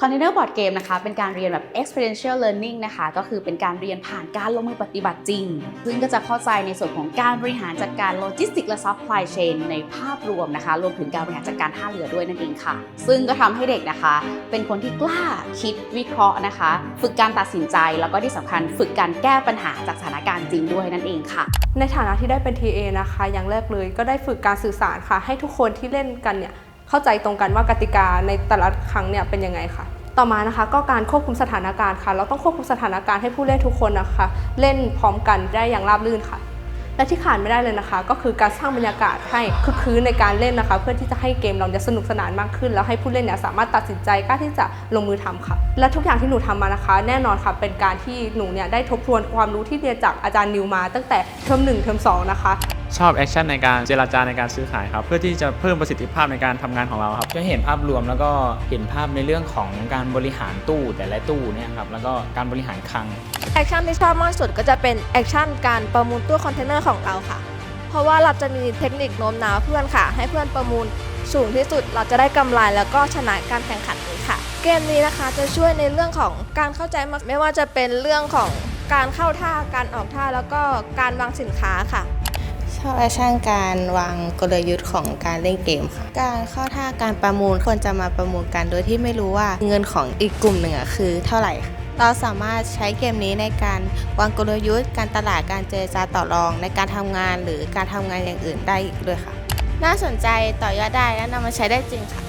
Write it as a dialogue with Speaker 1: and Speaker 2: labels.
Speaker 1: Container Board Game นะคะ เป็นการเรียนแบบ experiential learning นะคะ ก็คือเป็นการเรียนผ่านการลงมือปฏิบัติจริง ซึ่งก็จะเข้าใจในส่วนของการบริหารจัดการโลจิสติกและ supply chain ในภาพรวมนะคะ รวมถึงการบริหารจัดการท่าเรือด้วยนั่นเองค่ะ ซึ่งก็ทำให้เด็กนะคะ เป็นคนที่กล้าคิดวิเคราะห์นะคะ ฝึกการตัดสินใจ แล้วก็ที่สำคัญฝึกการแก้ปัญหาจากสถานการณ์จริงด้วยนั่นเองค่ะ
Speaker 2: ในฐานะที่ได้เป็น TA นะคะ อย่างแรกเลยก็ได้ฝึกการสื่อสารค่ะ ให้ทุกคนที่เล่นกันเนี่ย เข้าใจตรงกันว่ากติกาในแต่ละครั้งเนี่ยเป็นยังไงค่ะ ต่อมานะคะก็การควบคุมสถานการณ์ค่ะ เราต้องควบคุมสถานการณ์ให้ผู้เล่นทุกคนนะคะ เล่นพร้อมกันได้อย่างราบรื่นค่ะ และที่ขาดไม่ได้เลยนะคะ ก็คือการสร้างบรรยากาศให้คึกคืนในการเล่นนะคะ เพื่อที่จะให้เกมเราจะสนุกสนานมากขึ้น แล้วให้ผู้เล่นเนี่ยสามารถตัดสินใจกล้าที่จะลงมือทำค่ะ และทุกอย่างที่หนูทำมานะคะ แน่นอนค่ะเป็นการที่หนูเนี่ยได้ทบทวนความรู้ที่เรียนจากอาจารย์นิวมา ตั้งแต่เทอมหนึ่งเทอมสองนะคะ
Speaker 3: ชอบแอคชั่นในการเจราจาในการซื้อขายครับ เพื่อที่จะเพิ่มประสิทธิภาพในการทำงานของเราครับ
Speaker 4: จะเห็นภาพรวมแล้วก็เห็นภาพในเรื่องของการบริหารตู้แต่ละตู้เนี่ยครับแล้วก็การบริหารคลัง
Speaker 5: แอคชั่นที่ชอบมากสุดก็จะเป็นแอคชั่นการประมูลตู้คอนเทนเนอร์ของเราค่ะ เพราะว่าเราจะมีเทคนิคโน้มน้าวเพื่อนค่ะ ให้เพื่อนประมูลสูงที่สุดเราจะได้กำไรแล้วก็ชนะการแข่งขันนี้ค่ะ เกมนี้นะคะจะช่วยในเรื่องของการเข้าใจมากไม่ว่าจะเป็นเรื่องของการเข้าท่าการออกท่าแล้วก็การวางสินค้าค่ะ
Speaker 6: ชอบแอคชั่นการวางกลยุทธ์ของการเล่นเกมค่ะ การเข้าท่าการประมูลควรจะมาประมูลกันโดยที่ไม่รู้ว่าเงินของอีกกลุ่มหนึ่งคือเท่าไหร่เราสามารถใช้เกมนี้ในการวางกลยุทธ์ การตลาดการเจรจาต่อรอง ในการทำงานหรือการทำงานอย่างอื่นได้อีกด้วยค่ะ น่าสนใจต่อยอดได้และนำมาใช้ได้จริงค่ะ